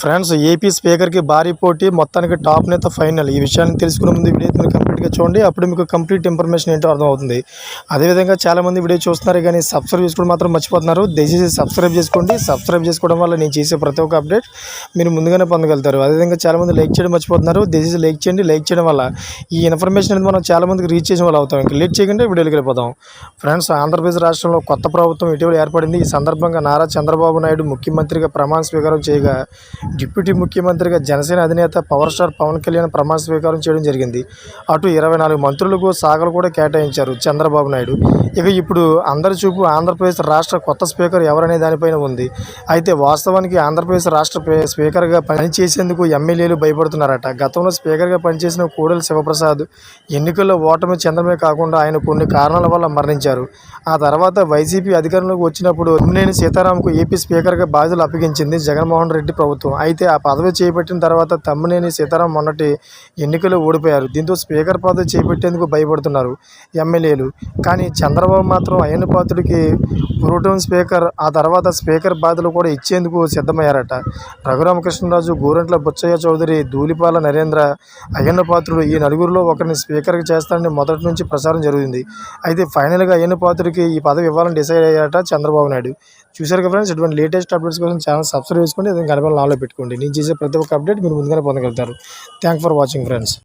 Friends AP స్పీకర్కి భారీ పోటీ మొత్తానికి టాప్ నేత ఫైనల్. ఈ విషయాన్ని తెలుసుకునే ముందు వీడియో మీరు కంప్లీట్గా చూడండి. అప్పుడు మీకు కంప్లీట్ ఇన్ఫర్మేషన్ ఏంటో అర్థమవుతుంది. అదేవిధంగా చాలామంది వీడియో చూస్తున్నారు కానీ సబ్స్క్రైబ్ చేసుకోవడం మాత్రం మర్చిపోతున్నారు. దయచేసి సబ్స్క్రైబ్ చేసుకోండి. సబ్స్క్రైబ్ చేసుకోవడం వల్ల నేను చేసే ప్రతి ఒక్క అప్డేట్ మీరు ముందుగానే పొందగలుగుతారు. అదేవిధంగా చాలామంది లైక్ చేయడం మర్చిపోతున్నారు. దయచేసి లైక్ చేయండి. లైక్ చేయడం వల్ల ఈ ఇన్ఫర్మేషన్ అనేది మనం చాలామందికి రీచ్ చేసిన వాళ్ళు అవుతాం. ఇంకా లేట్ చేయకుండా వీడియోకి వెళ్ళిపోతాం ఫ్రెండ్స్ ఆంధ్రప్రదేశ్ రాష్ట్రంలో కొత్త ప్రభుత్వం ఇటీవల ఏర్పడింది. ఈ సందర్భంగా నారా చంద్రబాబు నాయుడు ముఖ్యమంత్రిగా ప్రమాణ స్వీకారం చేయగా డిప్యూటీ ముఖ్యమంత్రిగా జనసేన అధినేత పవర్ స్టార్ పవన్ కళ్యాణ్ ప్రమాణ స్వీకారం చేయడం జరిగింది. అటు ఇరవై నాలుగు మంత్రులకు శాఖలు కూడా కేటాయించారు చంద్రబాబు నాయుడు. ఇక ఇప్పుడు అందరి చూపు ఆంధ్రప్రదేశ్ రాష్ట్ర కొత్త స్పీకర్ ఎవరనే దానిపైన ఉంది. అయితే వాస్తవానికి ఆంధ్రప్రదేశ్ రాష్ట్ర స్పీకర్గా పనిచేసేందుకు ఎమ్మెల్యేలు భయపడుతున్నారట. గతంలో స్పీకర్గా పనిచేసిన కోడెల శివప్రసాద్ ఎన్నికల్లో ఓటమి చెందడమే కాకుండా ఆయన కొన్ని కారణాల వల్ల మరణించారు. ఆ తర్వాత వైసీపీ అధికారంలోకి వచ్చినప్పుడు తమ్మినేని సీతారాంకు ఏపీ స్పీకర్గా బాధ్యతలు అప్పగించింది జగన్మోహన్ రెడ్డి ప్రభుత్వం. అయితే ఆ పదవి చేపట్టిన తర్వాత తమ్మినేని సీతారాం మొన్నటి ఎన్నికలు ఓడిపోయారు. దీంతో స్పీకర్ పదవి చేపట్టేందుకు భయపడుతున్నారు ఎమ్మెల్యేలు. కానీ చంద్రబాబు మాత్రం అయ్యన్న పాత్రుడికి ప్రోటోన్ స్పీకర్ ఆ తర్వాత స్పీకర్ బాధలు కూడా ఇచ్చేందుకు సిద్ధమయ్యారట. రఘురామకృష్ణరాజు గోరంట్ల బుచ్చయ్య చౌదరి ధూలిపాల నరేంద్ర అయ్యన్న పాత్రుడు ఈ నలుగురిలో ఒకరిని స్పీకర్కి చేస్తారని మొదటి నుంచి ప్రచారం జరిగింది. అయితే ఫైనల్గా అయ్యన్న పాత్రుడికి ఈ పదవి ఇవ్వాలని డిసైడ్ అయ్యారట చంద్రబాబు నాయుడు. చూశారు కదా ఫ్రెండ్స్ ఇటువంటి లేటెస్ట్ అప్డేట్స్ కోసం ఛానల్ సబ్స్క్రైబ్ చేసుకోండి అది కనపడి నాలో పెట్టుకోండి. నేను చేసే ప్రతి ఒక్క అప్డేట్ మీరు ముందుగానే పొందగలుగుతారు. Thank for watching friends.